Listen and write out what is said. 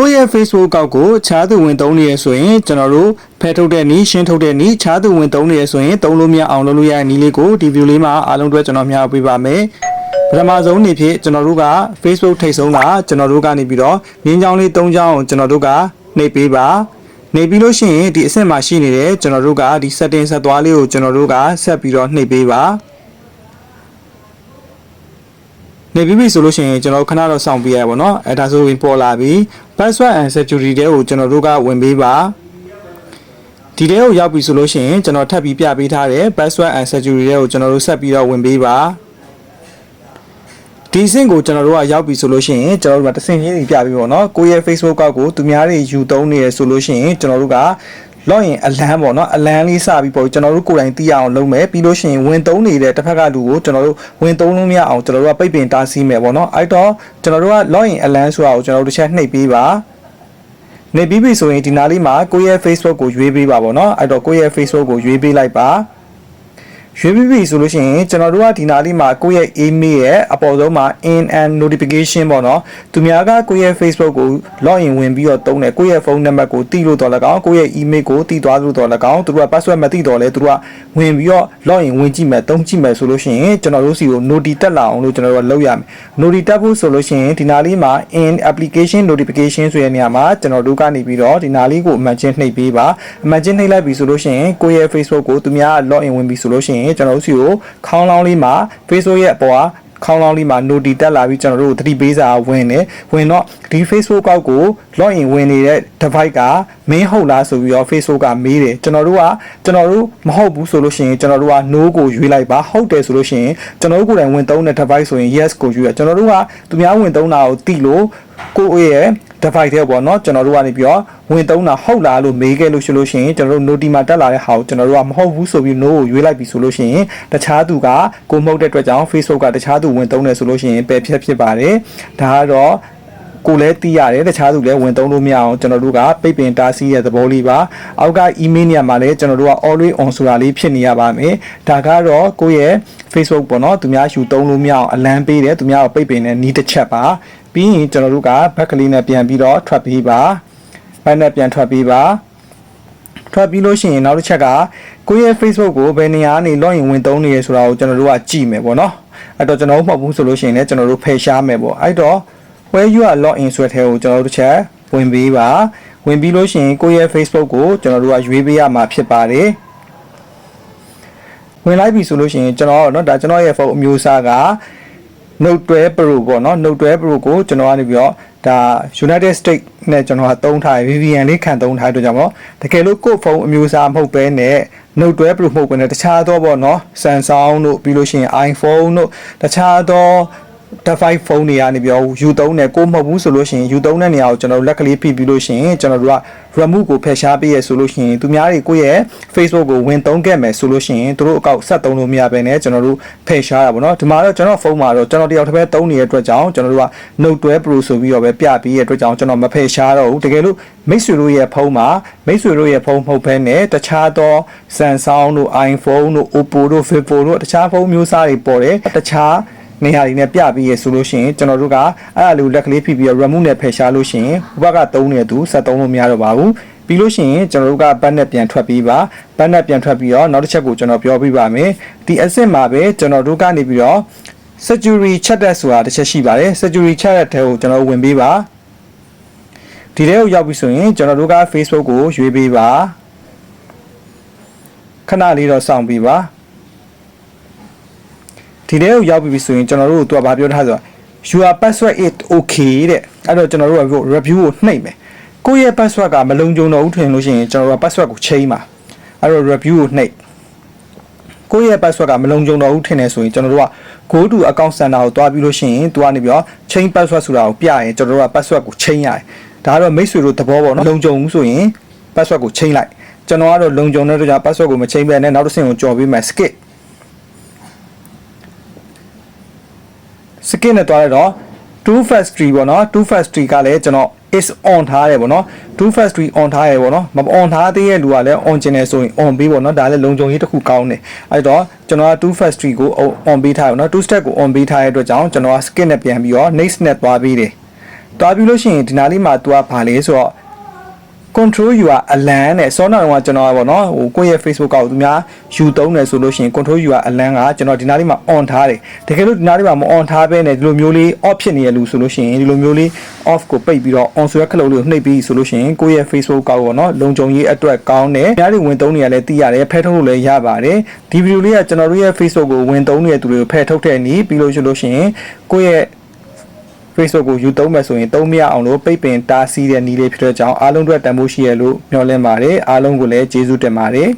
ကိုယ့်ရဲ့ Facebook ကောက်ကိုခြားသူဝင်သုံးနေရဆိုရင်ကျွန်တော်တို့ဖယ်ထုတ်တဲ့နည်းရှင်းထုတ်တဲ့နည်းခြားသူဝင်သုံးနေရဆိုရင်သုံးလို့မရအောင်လုပ်လို့ရတဲ့နည်းလေးကိုဒီ view လေးမှာအားလုံးအတွက်ကျွန်တော်မျှဝေပေးပါမယ်ပထမဆုံးအနေဖြင့်ကျွန်တော်တို့က Facebook ထိပ်ဆုံးကကျွန်တော်တို့ကနေပြီးတော့မြင်းချောင်းလေး၃ချောင်းကိုကျွန်တော်တို့ကနှိပ်ပေးပါနေပြီးလို့ရှိရင်ဒီအဆင့်မှာရှိနေတဲ့ကျွန်တော်တို့ကဒီ setting ဆက်သွားလေးကိုကျွန်တော်တို့ကဆက်ပြီးတော့နှိပ်ပေးပါ နေပြီးပြီဆိုလို့ရှိရင်ကျွန်တော်ခဏတော့စောင့်ပြရပါတော့အဲဒါဆိုရင်ပေါ်လာပြီ password and security တွေကိုကျွန်တော်တို့ကဝင်ပေးပါဒီတဲကိုရောက်ပြီဆိုလို့ရှိရင်ကျွန်တော်ထပ်ပြီးပြပေးထားတဲ့ password and security တွေကိုကျွန်တော်တို့ဆက်ပြီးတော့ဝင်ပေးပါဒီစင်ကိုကျွန်တော်တို့ကရောက်ပြီဆိုလို့ရှိရင်ကျွန်တော်တို့ကတစ်စင်ချင်းစီပြပြီးပေါ့နော်ကိုယ့်ရဲ့ Facebook ကောက်ကိုသူများတွေယူသုံးနေရဆိုလို့ရှိရင်ကျွန်တော်တို့က login အလန်းပေါ့နော်အလန်းလေးစပြီးပေါ့ကျွန်တော်တို့ကိုယ်တိုင်သိရအောင်လုပ်မယ်ပြီးလို့ရှိရင်ဝင်သုံးနေတဲ့တစ်ဖက်ကလူကိုကျွန်တော်တို့ဝင်သုံးလို့မရအောင်ကျွန်တော်တို့ကပိတ်ပင်တားဆီးမယ်ပေါ့နော်အဲ့တော့ကျွန်တော်တို့က login အလန်းဆိုတာကိုကျွန်တော်တို့တစ်ချက်နှိပ်ပေးပါနေပြီးပြီဆိုရင်ဒီနားလေးမှာကိုယ့်ရဲ့ Facebook ကိုရွေးပေးပါပေါ့နော်အဲ့တော့ကိုယ့်ရဲ့ Facebook ကိုရွေးပေးလိုက်ပါ ရွေးပြီးပြီဆိုလို့ရှိရင်ကျွန်တော်တို့ကဒီနားလေးမှာကိုယ့်ရဲ့ email ရဲ့အပေါ်ဆုံးမှာ in and notification ပေါ့နော်သူများကကိုယ့်ရဲ့ Facebook ကို login ဝင်ပြီးတော့တုံးတယ်ကိုယ့်ရဲ့ဖုန်းနံပါတ်ကိုတီးလို့တော့လည်းကောင်းကိုယ့်ရဲ့ email ကိုတီးသွားလို့တော့လည်းကောင်းသူတို့က password မသိတော့လဲသူတို့ကဝင်ပြီးတော့ login ဝင်ကြည့်မယ်တုံးကြည့်မယ်ဆိုလို့ရှိရင်ကျွန်တော်တို့စီကို noti တက်လာအောင်လို့ကျွန်တော်တို့ကလုပ်ရမယ် noti တက်ဖို့ဆိုလို့ရှိရင်ဒီနားလေးမှာ in application notification ဆိုတဲ့နေရာမှာကျွန်တော်တို့ကနေပြီးတော့ဒီနားလေးကိုအမှန်ချင်းနှိပ်ပေးပါအမှန်ချင်းနှိပ်လိုက်ပြီဆိုလို့ရှိရင်ကိုယ့်ရဲ့ Facebook ကိုသူများ login ဝင်ပြီဆိုလို့ရှိရင်ကျွန်တော်တို့စီကိုခေါင်းလောင်းလေးမှာ Facebook ရဲ့အပေါ်ကခေါင်းလောင်းလေးမှာ noti တက်လာပြီးကျွန်တော်တို့သတိပေးစာဝင်တယ်ဝင်တော့ဒီ Facebook ကောက်ကို login ဝင်နေတဲ့ device ကမင်းဟုတ်လားဆိုပြီးတော့ Facebook ကမေးတယ်ကျွန်တော်တို့ကကျွန်တော်တို့မဟုတ်ဘူးဆိုလို့ရှိရင်ကျွန်တော်တို့က no ကိုရွေးလိုက်ပါဟုတ်တယ်ဆိုလို့ရှိရင်ကျွန်တော်တို့ကိုယ်တိုင်ဝင်သုံးတဲ့ device ဆိုရင် yes ကိုရွေးရကျွန်တော်တို့ကသူများဝင်သုံးတာကိုသိလို့ကိုယ့်ရဲ့ device တဲ့ပေါ့နော်ကျွန်တော်တို့ကနေပြီးတော့ဝင်သုံးတာဟုတ်လားလို့မေးခဲ့လို့ရှိလို့ရှိရင်ကျွန်တော်တို့ noti မှာတက်လာတဲ့ဟာကိုကျွန်တော်တို့ကမဟုတ်ဘူးဆိုပြီး no ကိုရွေးလိုက်ပြီဆိုလို့ရှိရင်တခြားသူကကိုမဟုတ်တဲ့အတွက်ကြောင့် Facebook ကတခြားသူဝင်သုံးတယ်ဆိုလို့ရှိရင်ပယ်ဖြတ်ဖြစ်ပါတယ်ဒါကတော့ကိုလည်းသိရတယ်တခြားသူလည်းဝင်သုံးလို့မရအောင်ကျွန်တော်တို့ကပိတ်ပင်တားဆီးရဲ့သဘောလေးပါအောက်က email နေရာမှာလည်းကျွန်တော်တို့က always on ဆိုတာလေးဖြစ်နေရပါမယ်ဒါကတော့ကိုယ့်ရဲ့ Facebook ပေါ့နော်သူများယူသုံးလို့မရအောင်အလံပေးတယ်သူများကိုပိတ်ပင်တဲ့နီးတစ်ချက်ပါ ပြီးရင်ကျွန်တော်တို့ကဘက်ကလေးနဲ့ပြန်ပြီးတော့ထွက်ပြီးပါဘက်နဲ့ပြန်ထွက်ပြီးပါထွက်ပြီးလို့ရှိရင်နောက်တစ်ချက်ကကိုယ့်ရဲ့ Facebook ကိုဘယ်နေရာကနေ login ဝင်သုံးနေရဆိုတာကိုကျွန်တော်တို့ကကြည့်မယ်ပေါ့နော်အဲ့တော့ကျွန်တော်တို့မဟုတ်ဘူးဆိုလို့ရှိရင်လည်းကျွန်တော်တို့ဖယ်ရှားမယ်ပေါ့အဲ့တော့ where you are login ဆိုတဲ့ထဲကိုကျွန်တော်တို့တစ်ချက်ဝင်ပေးပါဝင်ပြီးလို့ရှိရင်ကိုယ့်ရဲ့ Facebook ကိုကျွန်တော်တို့ကရွေးပေးရမှာဖြစ်ပါတယ်ဝင်လိုက်ပြီဆိုလို့ရှိရင်ကျွန်တော်เนาะဒါကျွန်တော်ရဲ့ဖုန်းအမျိုးအစားက Note 12 Pro ပေါ့နော် Note 12 Pro ကိုကျွန်တော်ကနေပြီးတော့ဒါ United States နဲ့ကျွန်တော်ကသုံးထား VPN လေးခံသုံးထားတဲ့အတွက်ကြောင့်ပေါ့တကယ်လို့ကိုယ့်ဖုန်းအမျိုးအစားမဟုတ်ဘဲနဲ့ Note 12 Pro မဟုတ်ဘဲနဲ့တခြားသောပေါ့နော် Samsung တို့ပြီးလို့ရှိရင် iPhone တို့တခြားသော device ဖုန်းတွေကနေပြောယူသုံးတယ်ကိုမဟုတ်ဘူးဆိုလို့ရှိရင်ယူသုံးတဲ့နေရာကိုကျွန်တော်တို့လက်ကလေးဖိပြီးလို့ရှိရင်ကျွန်တော်တို့က remove ကိုဖယ်ရှားပေးရဆိုလို့ရှိရင်သူများတွေကိုယ့်ရဲ့ Facebook ကိုဝင်သုံးခဲ့မယ်ဆိုလို့ရှိရင်သူတို့အကောက်ဆက်သုံးလို့မရဘဲနဲ့ကျွန်တော်တို့ဖယ်ရှားတာပေါ့နော်ဒီမှာတော့ကျွန်တော်ဖုန်းမှာတော့ကျွန်တော်တယောက်တစ်ပဲသုံးနေတဲ့အတွက်ကြောင့်ကျွန်တော်တို့က Note 12 Pro ဆိုပြီးတော့ပဲပြပြီးရဲ့အတွက်ကြောင့်ကျွန်တော်မဖယ်ရှားတော့ဘူးတကယ်လို့မိတ်ဆွေတို့ရဲ့ဖုန်းမှာမိတ်ဆွေတို့ရဲ့ဖုန်းမဟုတ်ဘဲနဲ့တခြားသော Samsung တို့ iPhone တို့ Oppo တို့ Vivo တို့တခြားဖုန်းမျိုးစားတွေပေါ်တယ်တခြား နေရာတွေနဲ့ပြပြီးရဆိုလို့ရှိရင်ကျွန်တော်တို့ကအဲ့အလိုလက်ကလေးဖိပြီးတော့ remove နဲ့ဖယ်ရှားလို့ရှိရင်ဟိုဘက်ကသုံးနေသူဆက်သုံးလို့မရတော့ပါဘူးပြီးလို့ရှိရင်ကျွန်တော်တို့ကဘတ်နဲ့ပြန်ထွက်ပြီးပါဘတ်နဲ့ပြန်ထွက်ပြီးတော့နောက်တစ်ချက်ကိုကျွန်တော်ပြောပြပါမယ်ဒီအဆင့်မှာပဲကျွန်တော်တို့ကနေပြီးတော့ security chat ဆိုတာတစ်ချက်ရှိပါတယ် security chat တဲ့ကိုကျွန်တော်ဝင်ပေးပါဒီထဲကိုရောက်ပြီဆိုရင်ကျွန်တော်တို့က Facebook ကိုရွေးပေးပါခဏလေးတော့စောင့်ပြီးပါ ဒီထဲကိုရောက်ပြီဆိုရင်ကျွန်တော်တို့ကသူကဘာပြောထားဆိုတော့ your password is okay တဲ့အဲ့တော့ကျွန်တော်တို့က review ကိုနှိပ်မယ်ကိုယ့်ရဲ့ password ကမလုံခြုံတော့ဘူးထင်လို့ရှိရင်ကျွန်တော်တို့က password ကိုချိန်ပါအဲ့တော့ review ကိုနှိပ်ကိုယ့်ရဲ့ password ကမလုံခြုံတော့ဘူးထင်နေဆိုရင်ကျွန်တော်တို့က go to account center ကိုတွားပြီးလို့ရှိရင်သူကနေပြီးတော့ change password ဆိုတာကိုပြရင်ကျွန်တော်တို့က password ကိုချိန်ရတယ်ဒါကတော့မိတ်ဆွေတို့သဘောပေါ့နော်လုံခြုံဘူးဆိုရင် password ကိုချိန်လိုက်ကျွန်တော်ကတော့လုံခြုံတဲ့အတွက်ကြောင့် password ကိုမချိန်ပဲနဲ့နောက်တစ်ဆင့်ကိုကြော်ပေးမ ယ် skip skip နဲ့တွားရတော့2 factory ပေါ့နော်2 factory ကလည်းကျွန်တော် is on ထားတယ်ပေါ့နော်2 factory on ထားရပေါ့နော်မ on ထားသေးတဲ့လူကလည်း on ကျင်တယ်ဆိုရင် on ပေးပေါ့နော်ဒါလည်းလုံခြုံရေးတစ်ခုကောင်းတယ်အဲ့တော့ကျွန်တော်က2 factory ကို on ပေးထားရပေါ့နော်2 step ကို on ပေးထားရတဲ့အတွက်ကြောင့်ကျွန်တော်က skip နဲ့ပြန်ပြီးတော့ next နဲ့တွားပေးတယ်တွားပြီးလို့ရှိရင်ဒီနားလေးမှာ तू ကဘာလဲဆိုတော့ control your alan နဲ့စောနာတော့ကျွန်တော်ကပေါ့နော်ဟိုကိုယ့်ရဲ့ Facebook ကောက်သူများယူသုံးတယ်ဆိုလို့ရှိရင် control your alan ကကျွန်တော်ဒီနားလေးမှာ on ထားတယ်တကယ်လို့ဒီနားလေးမှာမ on ထားဘဲနဲ့ဒီလိုမျိုးလေး off ဖြစ်နေရလို့ဆိုလို့ရှိရင်ဒီလိုမျိုးလေး off ကိုပိတ်ပြီးတော့ on ဆိုတဲ့ခလုံးလေးကိုနှိပ်ပြီးဆိုလို့ရှိရင်ကိုယ့်ရဲ့ Facebook ကောက်ပေါ့နော်လုံခြုံရေးအတွက်ကောင်းတယ်များတွေဝင်သုံးနေရလဲသိရတယ်ဖဲထုတ်လို့လည်းရပါတယ်ဒီဗီဒီယိုလေးကကျွန်တော်တို့ရဲ့ Facebook ကိုဝင်သုံးနေတဲ့သူတွေကိုဖဲထုတ်တဲ့နည်းပြီးလို့ရှိလို့ရှိရင်ကိုယ့်ရဲ့ Facebook ကိုယူသုံးမယ်ဆိုရင်သုံးမရအောင်လို့ပိတ်ပင်တားဆီးတဲ့နည်းလေးဖြစ်တဲ့ကြောင့်အားလုံးအတွက်တန်ဖိုးရှိရလို့မျှော်လင့်ပါတယ်အားလုံးကိုလည်းကျေးဇူးတင်ပါတယ်